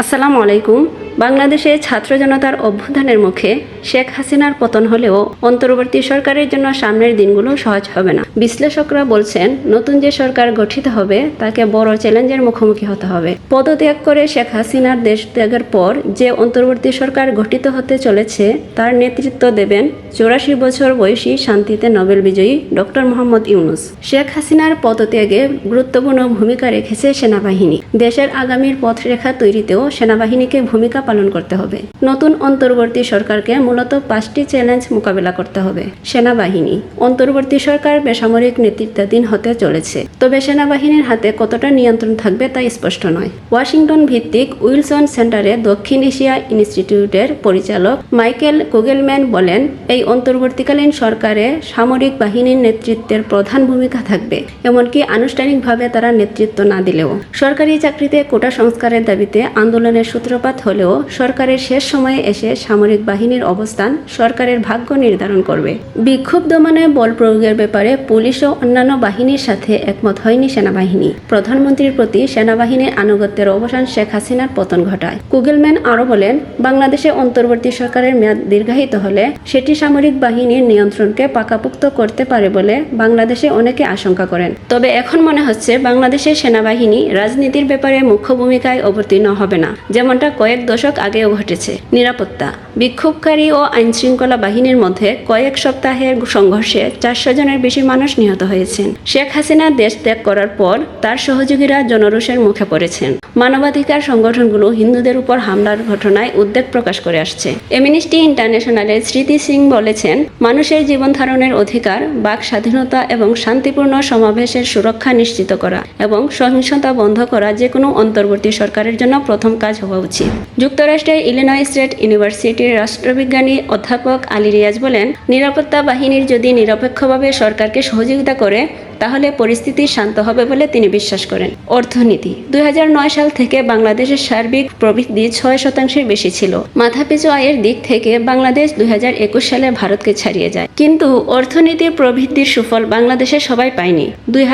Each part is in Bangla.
আসসালামু আলাইকুম। বাংলাদেশে ছাত্র জনতার অভ্যুত্থানের মুখে শেখ হাসিনার পতন হলেও অন্তর্বর্তী সরকারের জন্য সামনের দিনগুলো সহজ হবে না। বিশ্লেষকরা বলছেন, নতুন যে সরকার গঠিত হবে, তাকে বড় চ্যালেঞ্জের মুখোমুখি হতে হবে। পদত্যাগ করে শেখ হাসিনার দেশ ত্যাগের পর যে অন্তর্বর্তী সরকার গঠিত হতে চলেছে, তার নেতৃত্ব দেবেন চৌরাশি বছর বয়সী শান্তিতে নোবেল বিজয়ী ডক্টর মোহাম্মদ ইউনুস। শেখ হাসিনার পদত্যাগে গুরুত্বপূর্ণ ভূমিকা রেখেছে সেনাবাহিনী। দেশের আগামীর পথরেখা তৈরিতেও সেনাবাহিনীকে ভূমিকা পালন করতে হবে। নতুন অন্তর্বর্তী সরকারকে মূলত পাঁচটি চ্যালেঞ্জ মোকাবেলা করতে হবে। সেনাবাহিনী, অন্তর্বর্তী সরকার বেসামরিক নেতৃত্বাধীন হতে চলেছে। তবে সেনাবাহিনীর হাতে কতটা নিয়ন্ত্রণ থাকবে তা স্পষ্ট নয়। ওয়াশিংটন ভিত্তিক উইলসন সেন্টারে দক্ষিণ এশিয়া ইনস্টিটিউটের পরিচালক মাইকেল কুগেলম্যান বলেন, এই অন্তর্বর্তীকালীন সরকারে সামরিক বাহিনীর নেতৃত্বের প্রধান ভূমিকা থাকবে। এমনকি আনুষ্ঠানিকভাবে তারা নেতৃত্ব না দিলেও। সরকারি চাকরিতে কোটা সংস্কারের দাবিতে আন্দোলনের সূত্রপাত হলেও সরকারের শেষ সময়ে এসে সামরিক বাহিনীর অবস্থান সরকারের ভাগ্য নির্ধারণ করবে। বিক্ষোভ দমনে বল প্রয়োগের ব্যাপারে পুলিশ ও অন্যান্য বাহিনীর সাথে একমত হয়নি সেনাবাহিনী। প্রধানমন্ত্রীর প্রতি সেনাবাহিনীর আনুগত্যের অবসান শেখ হাসিনার পতন ঘটায়। কুগেলম্যান আরও বলেন, বাংলাদেশে অন্তর্বর্তী সরকারের মেয়াদ দীর্ঘায়িত হলে সেটি সামরিক বাহিনীর নিয়ন্ত্রণকে পাকাপুক্ত করতে পারে বলে বাংলাদেশে অনেকে আশঙ্কা করেন। তবে এখন মনে হচ্ছে বাংলাদেশের সেনাবাহিনী রাজনীতির ব্যাপারে মুখ্য ভূমিকায় অবতীর্ণ হবে না। যেমনটা কয়েক দশক আগেও ঘটেছে। নিরাপত্তা বিক্ষোভকারী ও আইনশৃঙ্খলা বাহিনীর মধ্যে কয়েক সপ্তাহের সংঘর্ষে চারশো জনের বেশি মানুষ নিহত হয়েছেন। শেখ হাসিনা দেশ ত্যাগ করার পর তার সহযোগীরা জনরোষের মুখে পড়েছেন। মানবাধিকার সংগঠনগুলো হিন্দুদের উপর হামলার ঘটনায় উদ্বেগ প্রকাশ করে আসছে। এমনিস্টি ইন্টারন্যাশনালের স্মৃতি সিং বলেছেন, মানুষের জীবন ধারণের অধিকার, বাক স্বাধীনতা এবং শান্তিপূর্ণ সমাবেশের সুরক্ষা নিশ্চিত করা এবং সহিংসতা বন্ধ করা যে কোনো অন্তর্বর্তী সরকারের জন্য প্রথম কাজ হওয়া উচিত। যুক্তরাষ্ট্রের ইলিনয় স্টেট ইউনিভার্সিটির রাষ্ট্রবিজ্ঞানী অধ্যাপক আলী রিয়াজ বলেন নিরাপত্তা বাহিনীর যদি নিরপেক্ষভাবে সরকারকে সহযোগিতা করে তাহলে পরিস্থিতি শান্ত হবে বলে তিনি বিশ্বাস করেন। অর্থনীতি। দুই হাজার নয় সাল থেকে বাংলাদেশের সার্বিক প্রবৃদ্ধি ছয় শতাংশের বেশি ছিল। মাথাপিছু আয়ের দিক থেকে বাংলাদেশ দুই সালে ভারতকে ছাড়িয়ে যায়। কিন্তু অর্থনীতির প্রবৃদ্ধির সুফল বাংলাদেশে সবাই পায়নি। দুই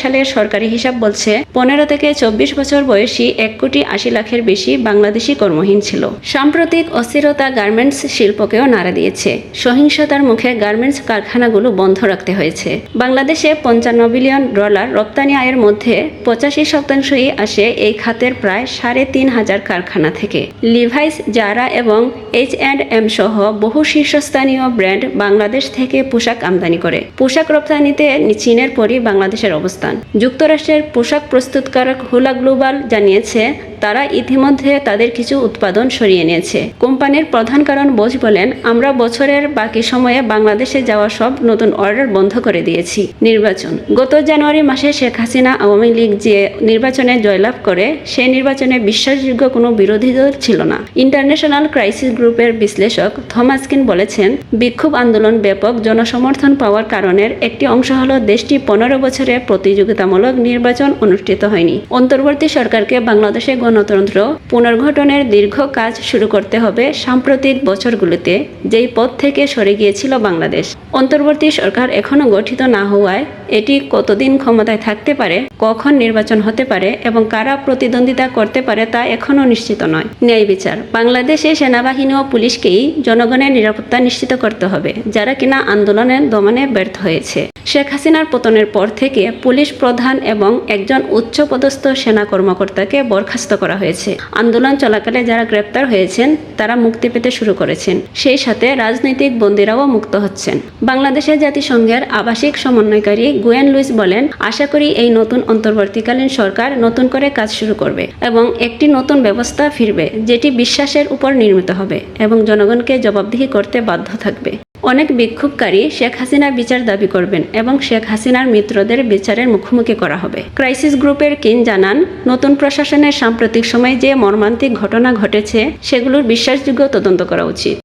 সালের সরকারি হিসাব বলছে, পনেরো থেকে চব্বিশ বছর বয়সী এক কোটি আশি লাখের বেশি বাংলাদেশি কর্মহীন ছিল। সাম্প্রতিক অস্থিরতা গার্মেন্টস শিল্পকেও নাড়া দিয়েছে। সহিংসতার মুখে গার্মেন্টস কারখানাগুলো বন্ধ রাখতে হয়েছে। বাংলাদেশে পঞ্চান্ন বিলিয়ন ডলার রপ্তানি আয়ের মধ্যে পঁচাশি শতাংশই আসে এই খাতের প্রায় সাড়ে তিন হাজার কারখানা থেকে। লিভাইস জারা এবং এইচ অ্যান্ড এম সহ বহু শীর্ষস্থানীয় ব্র্যান্ড বাংলাদেশ থেকে পোশাক আমদানি করে। পোশাক রপ্তানিতে চীনের পরই বাংলাদেশের অবস্থান। যুক্তরাষ্ট্রের পোশাক প্রস্তুতকারক হুলা গ্লোবাল জানিয়েছে তারা ইতিমধ্যে তাদের কিছু উৎপাদন সরিয়ে নিয়েছে। কোম্পানির প্রধান কারণ বোঝ বলেন, আমরা বছরের বাকি সময়ে বাংলাদেশে যাওয়া সব নতুন অর্ডার বন্ধ করে দিয়েছি। নির্বাচন। গত জানুয়ারি মাসে শেখ হাসিনা আওয়ামী লীগ যে নির্বাচনে জয়লাভ করে সেই নির্বাচনে বিশ্বাসযোগ্য কোনো বিরোধী দল ছিল না। ইন্টারন্যাশনাল ক্রাইসিস গ্রুপের বিশ্লেষক থমাসকিন বলেছেন, বিক্ষোভ আন্দোলন ব্যাপক জনসমর্থন পাওয়ার কারণের একটি অংশ হল দেশটি পনেরো বছরে প্রতিযোগিতামূলক নির্বাচন অনুষ্ঠিত হয়নি। অন্তর্বর্তী সরকারকে বাংলাদেশে গণতন্ত্র পুনর্গঠনের দীর্ঘ কাজ শুরু করতে হবে সাম্প্রতিক বছরগুলোতে, যেই পথ থেকে সরে গিয়েছিল বাংলাদেশ। অন্তর্বর্তী সরকার এখনও গঠিত না হওয়ায় এটি কতদিন ক্ষমতায় থাকতে পারে, কখন নির্বাচন হতে পারে এবং কারা প্রতিদ্বন্দ্বিতা করতে পারে তা এখনও নিশ্চিত নয়। ন্যায় বিচার। বাংলাদেশে সেনাবাহিনী ও পুলিশকেই জনগণের নিরাপত্তা নিশ্চিত করতে হবে, যারা কিনা আন্দোলনের দমনে ব্যর্থ হয়েছে। শেখ হাসিনার পতনের পর থেকে পুলিশ প্রধান এবং একজন উচ্চপদস্থ সেনা কর্মকর্তাকে বরখাস্ত করা হয়েছে। আন্দোলন চলাকালে যারা গ্রেপ্তার হয়েছেন, তারা মুক্তি পেতে শুরু করেছেন। সেই সাথে রাজনৈতিক বন্দীরাও মুক্ত হচ্ছেন। বাংলাদেশের জাতিসংঘের আবাসিক সমন্বয়কারী গুয়েন লুইস বলেন, আশা করি এই নতুন অন্তর্বর্তীকালীন সরকার নতুন করে কাজ শুরু করবে এবং একটি নতুন ব্যবস্থা ফিরবে, যেটি বিশ্বাসের উপর নির্মিত হবে এবং জনগণকে জবাবদিহি করতে বাধ্য থাকবে। অনেক বিক্ষোভকারী শেখ হাসিনার বিচার দাবি করবেন এবং শেখ হাসিনার মিত্রদের বিচারের মুখোমুখি করা হবে। ক্রাইসিস গ্রুপের কিন জানান, নতুন প্রশাসনের সাম্প্রতিক সময়ে যে মর্মান্তিক ঘটনা ঘটেছে, সেগুলোর বিশ্বাসযোগ্য তদন্ত করা উচিত।